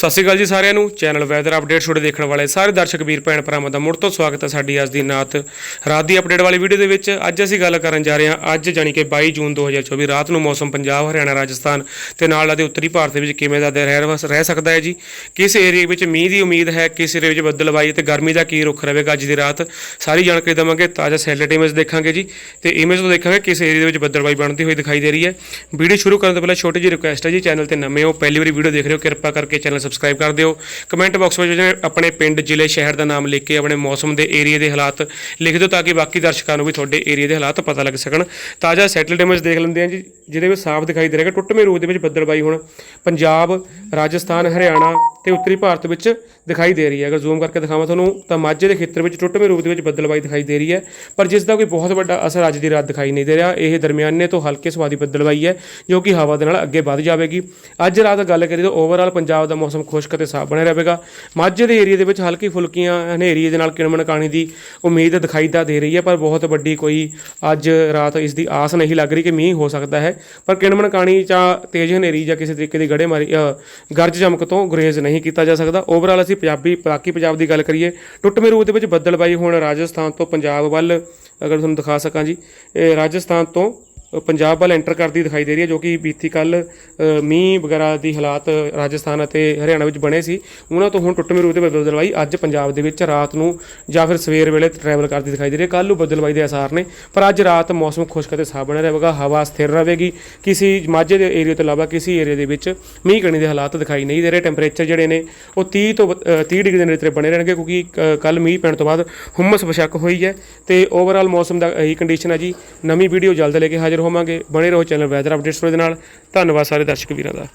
ਸਤਿ ਸ਼੍ਰੀ ਅਕਾਲ ਜੀ ਸਾਰਿਆਂ ਨੂੰ। ਚੈਨਲ ਵੈਦਰ ਅਪਡੇਟ ਛੋੜੇ ਦੇਖਣ ਵਾਲੇ ਸਾਰੇ ਦਰਸ਼ਕ, ਵੀਰ, ਭੈਣ, ਭਰਾਵਾਂ ਦਾ ਮੁੜ ਤੋਂ ਸਵਾਗਤ ਹੈ ਸਾਡੀ ਅੱਜ ਦੀ ਨਾਤ ਰਾਤ ਦੀ ਅਪਡੇਟ ਵਾਲੀ ਵੀਡੀਓ ਦੇ ਵਿੱਚ। ਅੱਜ ਅਸੀਂ ਗੱਲ ਕਰਨ ਜਾ ਰਹੇ ਹਾਂ, ਅੱਜ ਜਾਣੀ ਕਿ 22 ਜੂਨ 2024 ਰਾਤ ਨੂੰ ਮੌਸਮ ਪੰਜਾਬ, ਹਰਿਆਣਾ, ਰਾਜਸਥਾਨ ਤੇ ਨਾਲ ਦੇ ਉੱਤਰੀ ਭਾਰਤ ਦੇ ਵਿੱਚ ਕਿਵੇਂ ਦਾ ਰਹਿ ਰਹਿ ਸਕਦਾ ਹੈ ਜੀ। ਕਿਸ ਏਰੀਆ ਵਿੱਚ ਮੀਂਹ ਦੀ ਉਮੀਦ ਹੈ, ਕਿਸ ਏਰੀਆ ਵਿੱਚ ਬੱਦਲਵਾਈ ਤੇ ਗਰਮੀ ਦਾ ਕੀ ਰੁਖ ਰਹੇਗਾ ਅੱਜ ਦੀ ਰਾਤ? ਸਾਰੀ ਜਾਣਕਾਰੀ ਦਵਾਂਗੇ, ਤਾਜ਼ਾ ਸੈਟੇਲਾਈਟ ਇਮੇਜ ਦੇਖਾਂਗੇ ਜੀ। ਤੇ ਇਮੇਜ ਤੋਂ ਦੇਖਾਂਗੇ ਕਿਸ ਏਰੀਆ ਦੇ ਵਿੱਚ ਬੱਦਲਬਾਈ ਬਣਦੀ ਹੋਈ ਦਿਖਾਈ ਦੇ ਰਹੀ ਹੈ। ਵੀਡੀਓ ਸ਼ੁਰੂ ਕਰਨ ਤੋਂ ਪਹਿਲਾਂ ਛੋਟੀ ਜਿਹੀ ਰਿਕੁਐਸਟ ਹੈ ਜੀ, ਚੈਨਲ ਤੇ ਨਵੇਂ ਹੋ, ਪਹਿਲੀ ਵਾਰੀ ਵੀਡੀਓ ਦੇਖ ਰਹੇ ਹੋ, ਕਿਰਪਾ ਕਰਕੇ ਚੈਨਲ ਸਬਸਕ੍ਰਾਈਬ ਕਰ ਦਿਓ। ਕਮੈਂਟ ਬਾਕਸ ਵਿੱਚ ਜਿਹੜੇ ਆਪਣੇ ਪਿੰਡ, ਜ਼ਿਲ੍ਹੇ, ਸ਼ਹਿਰ ਦਾ ਨਾਮ ਲਿਖ ਕੇ ਆਪਣੇ ਮੌਸਮ ਦੇ ਏਰੀਆ ਦੇ ਹਾਲਾਤ ਲਿਖ ਦਿਓ ਤਾਂ ਕਿ ਬਾਕੀ ਦਰਸ਼ਕਾਂ ਨੂੰ ਵੀ ਤੁਹਾਡੇ ਏਰੀਆ ਦੇ ਹਾਲਾਤ ਪਤਾ ਲੱਗ ਸਕਣ। ਤਾਜ਼ਾ ਸੈਟੇਲਾਈਟ ਇਮੇਜ ਦੇਖ ਲੈਂਦੇ ਹਾਂ ਜੀ, ਜਿਹਦੇ ਵਿੱਚ ਸਾਫ਼ ਦਿਖਾਈ ਦੇ ਰਿਹਾ ਕਿ ਟੁੱਟਵੇਂ ਰੂਪ ਦੇ ਵਿੱਚ ਬੱਦਲਬਾਈ ਹੁਣ। ਪੰਜਾਬ, ਰਾਜਸਥਾਨ, ਹਰਿਆਣਾ ਤੇ ਉੱਤਰੀ ਭਾਰਤ ਵਿੱਚ ਦਿਖਾਈ ਦੇ ਰਹੀ ਹੈ। ਅਗਰ ਜ਼ੂਮ ਕਰਕੇ ਦਿਖਾਵਾਂ ਤੁਹਾਨੂੰ, ਤਾਂ ਮਾਝੇ ਦੇ ਖੇਤਰ ਵਿੱਚ ਟੁੱਟਵੇਂ ਰੂਪ ਦੇ ਵਿੱਚ ਬੱਦਲਬਾਈ ਦਿਖਾਈ ਦੇ ਰਹੀ ਹੈ। ਪਰ ਜਿਸ ਦਾ ਕੋਈ ਬਹੁਤ ਵੱਡਾ ਅਸਰ ਅੱਜ ਦੀ ਰਾਤ ਦਿਖਾਈ ਨਹੀਂ ਦੇ ਰਿਹਾ। ਇਹ ਦਰਮਿਆਨੇ ਤੋਂ ਹਲਕੇ ਸਵਾਦੀ ਬੱਦਲਬਾਈ ਹੈ, ਜੋ ਕਿ ਹਵਾ ਦੇ ਨਾਲ ਅੱਗੇ ਵੱਧ ਜਾਵੇਗੀ। ਅੱਜ ਰਾਤ ਗੱਲ ਕਰੀਏ ਤਾਂ ਓਵਰਆਲ ਪੰਜਾਬ ਦਾ ਮੌਸਮ ਖੁਸ਼ਕ ਅਤੇ ਸਾਫ਼ ਬਣਿਆ ਰਹੇਗਾ। ਮਾਝੇ ਦੇ ਏਰੀਆ ਦੇ ਵਿੱਚ ਹਲਕੀ ਫੁਲਕੀਆਂ ਹਨੇਰੀ ਦੇ ਨਾਲ ਕਿਣਮਣ ਕਾਣੀ ਦੀ ਉਮੀਦ ਦਿਖਾਈ ਤਾਂ ਦੇ ਰਹੀ ਹੈ, ਪਰ ਬਹੁਤ ਵੱਡੀ ਕੋਈ ਅੱਜ ਰਾਤ ਇਸ ਦੀ ਆਸ ਨਹੀਂ ਲੱਗ ਰਹੀ ਕਿ ਮੀਂਹ ਹੋ ਸਕਦਾ ਹੈ। ਪਰ ਕਿਣਮਣ ਕਾਣੀ ਜਾਂ ਤੇਜ਼ ਹਨੇਰੀ ਜਾਂ ਕਿਸੇ ਤਰੀਕੇ ਦੀ ਗੜੇਮਾਰੀ ਗਰਜ ਚਮਕ ਤੋਂ ਗੁਰੇਜ਼ ਨਹੀਂ ਕੀਤਾ ਜਾ ਸਕਦਾ। ਓਵਰਆਲ ਅਸੀਂ ਪੰਜਾਬੀ, ਬਾਕੀ ਪੰਜਾਬ ਦੀ ਗੱਲ ਕਰੀਏ ਟੁੱਟਵੇਂ ਰੂਪ ਦੇ ਵਿੱਚ ਬੱਦਲਬਾਈ ਹੁਣ ਰਾਜਸਥਾਨ ਤੋਂ ਪੰਜਾਬ ਵੱਲ, ਅਗਰ ਤੁਹਾਨੂੰ ਦਿਖਾ ਸਕਾਂ ਜੀ ਰਾਜਸਥਾਨ ਤੋਂ ਪੰਜਾਬ ਵੱਲ ਐਂਟਰ ਕਰਦੀ ਦਿਖਾਈ ਦੇ ਰਹੀ ਹੈ, ਜੋ ਕਿ ਬੀਤੀ ਕੱਲ ਮੀਂਹ ਵਗੈਰਾ ਦੀ ਹਾਲਾਤ ਰਾਜਸਥਾਨ ਅਤੇ ਹਰਿਆਣਾ ਵਿੱਚ ਬਣੇ ਸੀ। ਉਹਨਾਂ ਤੋਂ ਹੁਣ ਟੁੱਟਵੇਂ ਰੂਪ ਦੇ ਬਦਲਵਾਈ ਅੱਜ ਪੰਜਾਬ ਦੇ ਵਿੱਚ ਰਾਤ ਨੂੰ ਜਾਂ ਫਿਰ ਸਵੇਰ ਵੇਲੇ ਟਰੈਵਲ ਕਰਦੀ ਦਿਖਾਈ ਦੇ ਰਹੀ ਹੈ। ਕੱਲ ਨੂੰ ਬਦਲਵਾਈ ਦੇ ਅਸਾਰ ਨੇ, ਪਰ ਅੱਜ ਰਾਤ ਮੌਸਮ ਖੁਸ਼ਕ ਅਤੇ ਸਾਫ਼ ਬਣਿਆ ਰਹੇਗਾ, ਹਵਾ ਸਥਿਰ ਰਹੇਗੀ। ਕਿਸੇ ਮਾਝੇ ਦੇ ਏਰੀਆ ਤੋਂ ਇਲਾਵਾ ਕਿਸੇ ਏਰੀਆ ਦੇ ਵਿੱਚ ਮੀਂਹ ਕਣੀ ਦੇ ਹਾਲਾਤ ਦਿਖਾਈ ਨਹੀਂ ਦੇ ਰਹੇ। ਟੈਂਪਰੇਚਰ ਜਿਹੜੇ ਨੇ, ਉਹ 30 ਤੋਂ ਬ- 30 ਡਿਗਰੀ ਦੇ ਨੇੜੇ ਬਣੇ ਰਹਿਣਗੇ, ਕਿਉਂਕਿ ਕੱਲ ਮੀਂਹ ਪੈਣ ਤੋਂ ਬਾਅਦ ਹੁਮਸ ਬਸ਼ੱਕ ਹੋਈ ਹੈ ਤੇ ਓਵਰਆਲ ਮੌਸਮ ਦਾ ਇਹੀ ਕੰਡੀਸ਼ਨ ਹੈ ਜੀ। ਨਵੀਂ ਵੀਡੀਓ ਜਲਦ ਲੈ ਕੇ ਹਾਜ਼ਰ ਹਾਜ਼ਰ ਹੋਵਾਂਗੇ। ਬਣੇ ਰਹੋ ਚੈਨਲ ਵੈਦਰ ਅਪਡੇਟਸ ਦੇ ਨਾਲ। ਧੰਨਵਾਦ ਸਾਰੇ ਦਰਸ਼ਕ ਵੀਰਾਂ ਦਾ।